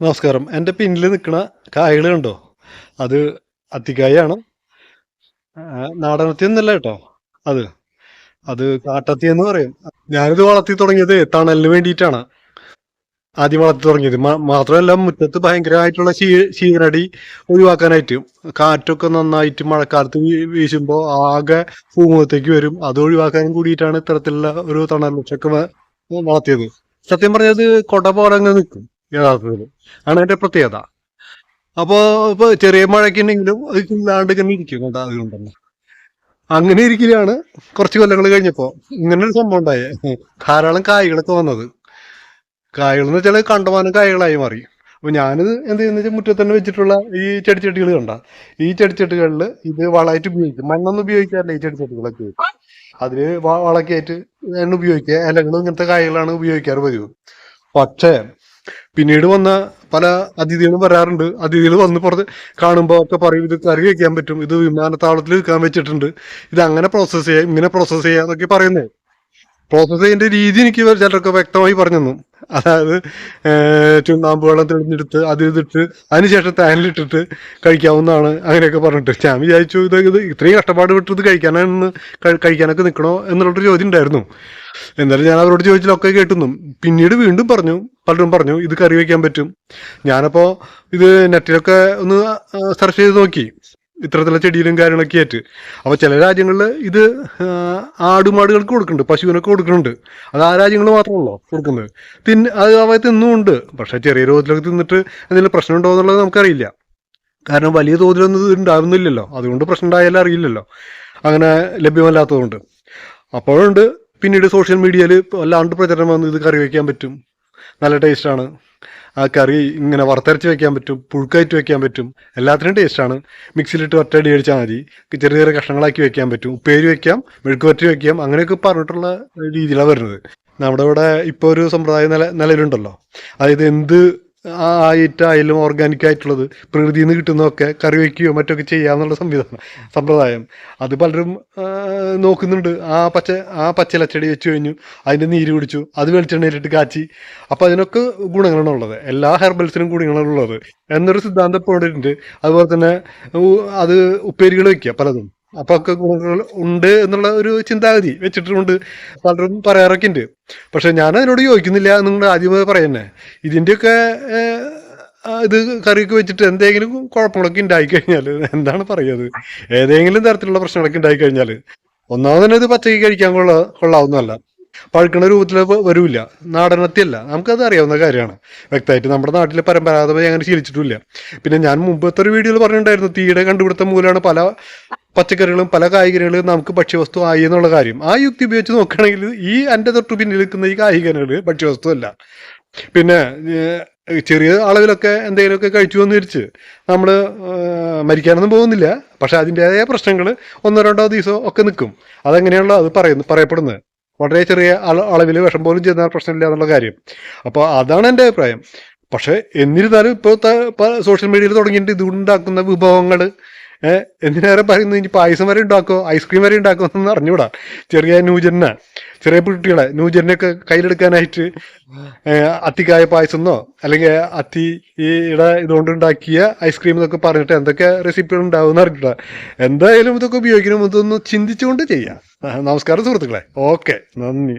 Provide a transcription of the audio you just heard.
നമസ്കാരം. എന്റെ പിന്നിൽ നിൽക്കുന്ന കായകൾ കണ്ടോ? അത് അത്തിക്കായാണ്. നാടനത്തി എന്നല്ല കേട്ടോ അത്. അത് കാട്ടത്തി എന്ന് പറയും. ഞാനിത് വളർത്തി തുടങ്ങിയത് തണലിന് വേണ്ടിയിട്ടാണ്. ആദ്യം വളർത്തി തുടങ്ങിയത്. മാത്രമല്ല മുറ്റത്ത് ഭയങ്കരമായിട്ടുള്ള ശീ ശീനടി ഒഴിവാക്കാനായിട്ട്. കാറ്റൊക്കെ നന്നായിട്ട് മഴക്കാലത്ത് വീശുമ്പോൾ ആകെ ഭൂമുഖത്തേക്ക് വരും. അത് ഒഴിവാക്കാനും കൂടിയിട്ടാണ് ഇത്തരത്തിലുള്ള ഒരു തണൽ വൃക്ഷമൊക്കെ വളർത്തിയത്. സത്യം പറഞ്ഞത് കൊട പോലെ അങ്ങ് നിൽക്കും. യഥാർത്ഥത്തിൽ ആണ് അതിന്റെ പ്രത്യേകത. അപ്പോ ഇപ്പൊ ചെറിയ മഴയ്ക്കുണ്ടെങ്കിലും അത് ഇല്ലാണ്ട് ഇങ്ങനെ ഇരിക്കും കേട്ടോ അതുകൊണ്ടന്നെ അങ്ങനെ ഇരിക്കലാണ് കുറച്ച് കൊല്ലങ്ങൾ കഴിഞ്ഞപ്പോ ഇങ്ങനെ ഒരു സംഭവം ഉണ്ടായേ. ധാരാളം കായ്കളൊക്കെ വന്നത്. കായ്കൾ എന്ന് വെച്ചാൽ കണ്ടമാനം കായ്കളായി മാറി. അപ്പൊ ഞാനിത് എന്ത് ചെയ്യുന്ന വെച്ചാൽ മുറ്റത്ത് തന്നെ വെച്ചിട്ടുള്ള ഈ ചെടിച്ചട്ടികൾ കണ്ട. ഈ ചെടിച്ചട്ടികളിൽ ഇത് വളമായിട്ട് ഉപയോഗിക്കും. മണ്ണൊന്നും ഉപയോഗിക്കാറില്ല ഈ ചെടിച്ചട്ടികളൊക്കെ. അതിൽ വളക്കായിട്ട് എണ്ണ ഉപയോഗിക്കുക. ഇലകളും ഇങ്ങനത്തെ കായ്കളാണ് ഉപയോഗിക്കാറ് പതിവ്. പക്ഷേ പിന്നീട് വന്ന പല അതിഥികളും വരാറുണ്ട്. അതിഥികൾ വന്ന് പുറത്ത് കാണുമ്പോൾ ഒക്കെ പറയും ഇത് കറി വെക്കാൻ പറ്റും. ഇത് വിമാനത്താവളത്തിൽ വെക്കാൻ വെച്ചിട്ടുണ്ട്. ഇത് അങ്ങനെ പ്രോസസ്സ് ചെയ്യാം ഇങ്ങനെ പ്രോസസ്സ് ചെയ്യാം എന്നൊക്കെ പറയുന്നത്. പ്രോസസ്സ് ചെയ്യേണ്ട രീതി എനിക്ക് ചിലർക്ക് വ്യക്തമായി പറഞ്ഞു തന്നു അതായത് ചുണ്ണാമ്പ് വെള്ളം തെളിഞ്ഞെടുത്ത് അത് ഇതിട്ട് അതിനുശേഷം താനിലിട്ടിട്ട് കഴിക്കാവുന്നതാണ് അങ്ങനെയൊക്കെ പറഞ്ഞിട്ട്. ഞാൻ വിചാരിച്ചു ഇത് ഇത് ഇത്രയും കഷ്ടപ്പാട് വിട്ടത് കഴിക്കാനാണ് കഴിക്കാനൊക്കെ നിൽക്കണോ എന്നുള്ളൊരു ചോദ്യം ഉണ്ടായിരുന്നു. എന്നാലും ഞാൻ അവരോട് ചോദിച്ചാലൊക്കെ കേട്ടുന്നു. പിന്നീട് വീണ്ടും പറഞ്ഞു പലരും പറഞ്ഞു ഇത് കറി വയ്ക്കാൻ പറ്റും. ഞാനപ്പോൾ ഇത് നെറ്റിലൊക്കെ ഒന്ന് സെർച്ച് ചെയ്ത് നോക്കി. ഇത്തരത്തിലുള്ള ചെടിയിലും കാര്യങ്ങളൊക്കെ ആയിട്ട്. അപ്പോൾ ചില രാജ്യങ്ങളിൽ ഇത് ആടുമാടുകൾക്ക് കൊടുക്കുന്നുണ്ട് പശുവിനൊക്കെ കൊടുക്കുന്നുണ്ട്. അത് ആ രാജ്യങ്ങൾ മാത്രമല്ലോ കൊടുക്കുന്നത്. തിന്ന് അത് അവ തിന്നുമുണ്ട്. പക്ഷേ ചെറിയ രോഗത്തിലൊക്കെ തിന്നിട്ട് എന്തെങ്കിലും പ്രശ്നമുണ്ടോ എന്നുള്ളത് നമുക്കറിയില്ല. കാരണം വലിയ തോതിലൊന്നും ഇത് ഉണ്ടാവുന്നില്ലല്ലോ. അതുകൊണ്ട് പ്രശ്നം ഉണ്ടായാലും അറിയില്ലല്ലോ. അങ്ങനെ ലഭ്യമല്ലാത്തതുകൊണ്ട്. അപ്പോഴുണ്ട്. പിന്നീട് സോഷ്യൽ മീഡിയയിൽ വല്ലാണ്ട് പ്രചരണം വന്ന് ഇത് കറി വയ്ക്കാൻ പറ്റും. നല്ല ടേസ്റ്റാണ്. ആ കറി ഇങ്ങനെ വറുത്തരച്ച് വെക്കാൻ പറ്റും പുഴുക്കായിട്ട് വെക്കാൻ പറ്റും എല്ലാത്തിനും ടേസ്റ്റാണ്. മിക്സിയിലിട്ട് ഒറ്റയടി അടിച്ചാൽ മതി. ചെറിയ ചെറിയ കഷ്ണങ്ങളാക്കി വെക്കാൻ പറ്റും. ഉപ്പേരി വെക്കാം മെഴുക്ക് വറ്റി വെക്കാം അങ്ങനെയൊക്കെ പറഞ്ഞിട്ടുള്ള രീതിയിലാണ് വരുന്നത്. നമ്മുടെ ഇവിടെ ഇപ്പോൾ ഒരു സമ്പ്രദായം നില നിലവിലുണ്ടല്ലോ. അതായത് എന്ത് ആയിട്ടായാലും ഓർഗാനിക് ആയിട്ടുള്ളത് പ്രകൃതിയിൽ നിന്ന് കിട്ടുന്നതൊക്കെ കറി വയ്ക്കുകയോ മറ്റൊക്കെ ചെയ്യാമെന്നുള്ള സംവിധാനം സമ്പ്രദായം. അത് പലരും നോക്കുന്നുണ്ട്. ആ പച്ച ആ പച്ചിലച്ചെടി വെച്ച് കഴിഞ്ഞു അതിന്റെ നീര് കുടിച്ചു അത് വെളിച്ചെണ്ണയിലിട്ട് കാച്ചി. അപ്പോൾ അതിനൊക്കെ ഗുണങ്ങളാണ് ഉള്ളത്. എല്ലാ ഹെർബൽസിനും ഗുണങ്ങളാണ് ഉള്ളത്. എന്നൊരു സിദ്ധാന്തം പോയിട്ടുണ്ട് അതുപോലെ തന്നെ അത് ഉപ്പേരികൾ വയ്ക്കുക പലതും. അപ്പൊ ഗുണങ്ങൾ ഉണ്ട് എന്നുള്ള ഒരു ചിന്താഗതി വെച്ചിട്ടുണ്ട്. പലരും പറയാറൊക്കെ ഉണ്ട് പക്ഷെ ഞാൻ അതിനോട് യോജിക്കുന്നില്ല നിങ്ങൾ ആദ്യമേ പറയുന്നേ. ഇതിന്റെയൊക്കെ ഏഹ്, ഇത് കറിയൊക്കെ വെച്ചിട്ട് എന്തെങ്കിലും കുഴപ്പങ്ങളൊക്കെ ഉണ്ടായി കഴിഞ്ഞാൽ എന്താണ് പറയുന്നത് ഏതെങ്കിലും തരത്തിലുള്ള പ്രശ്നങ്ങളൊക്കെ ഉണ്ടായി കഴിഞ്ഞാൽ ഒന്നാമത് തന്നെ ഇത് പച്ചക്ക് കഴിക്കാൻ കൊള്ള കൊള്ളാവുന്നതല്ല. പഴുക്കണ രൂപത്തിൽ വരൂല നാടനത്തിയല്ല. നമുക്കത് അറിയാവുന്ന കാര്യമാണ്. വ്യക്തമായിട്ട് നമ്മുടെ നാട്ടിൽ പരമ്പരാഗതമായി അങ്ങനെ ശീലിച്ചിട്ടില്ല പിന്നെ ഞാൻ മുമ്പത്തെ ഒരു വീഡിയോയിൽ പറഞ്ഞിട്ടുണ്ടായിരുന്നു തീയുടെ കണ്ടുപിടുത്തം മൂലമാണ് പല പച്ചക്കറികളും പല കായികനകളും നമുക്ക് ഭക്ഷ്യവസ്തു ആയി എന്നുള്ള കാര്യം. ആ യുക്തി ഉപയോഗിച്ച് നോക്കുകയാണെങ്കിൽ ഈ എന്റെ തൊട്ട് പിന്നിൽ നിൽക്കുന്ന ഈ കായികനകൾ ഭക്ഷ്യവസ്തു അല്ല പിന്നെ ചെറിയ അളവിലൊക്കെ എന്തെങ്കിലുമൊക്കെ കഴിച്ചു എന്ന് വിരിച്ച് നമ്മൾ മരിക്കാനൊന്നും പോകുന്നില്ല. പക്ഷെ അതിന്റെതായ പ്രശ്നങ്ങൾ ഒന്നോ രണ്ടോ ദിവസമോ ഒക്കെ നിൽക്കും. അതെങ്ങനെയാണല്ലോ അത് പറയുന്നു പറയപ്പെടുന്നത്. വളരെ ചെറിയ അളവിൽ വിഷം പോലും ചെയ്യുന്ന പ്രശ്നമില്ല എന്നുള്ള കാര്യം. അപ്പോൾ അതാണ് എന്റെ അഭിപ്രായം. പക്ഷേ എന്നിരുന്നാലും ഇപ്പോഴത്തെ സോഷ്യൽ മീഡിയയിൽ തുടങ്ങിയിട്ട് ഇതുണ്ടാക്കുന്ന വിഭവങ്ങൾ എന്തിനേറെ പറയുന്നത്? ഇനി പായസം വരെ ഉണ്ടാക്കോ? ഐസ്ക്രീം വരെ ഉണ്ടാക്കോ എന്ന് അറിഞ്ഞൂടാ. ചെറിയ ന്യൂജന ചെറിയ കുട്ടികളെ. ന്യൂജനൊക്കെ കയ്യിലെടുക്കാനായിട്ട് ഏഹ്, അത്തിക്കായ പായസം എന്നോ അല്ലെങ്കിൽ അത്തിയുടെ ഇതുകൊണ്ട് ഉണ്ടാക്കിയ ഐസ്ക്രീം എന്നൊക്കെ പറഞ്ഞിട്ട് എന്തൊക്കെ റെസിപ്പികൾ ഉണ്ടാവും എന്ന് അറിഞ്ഞൂടാ. എന്തായാലും ഇതൊക്കെ ഉപയോഗിക്കണം. ഇതൊന്ന് ചിന്തിച്ചുകൊണ്ട് ചെയ്യാം. നമസ്കാരം സുഹൃത്തുക്കളെ. ഓക്കെ. നന്ദി.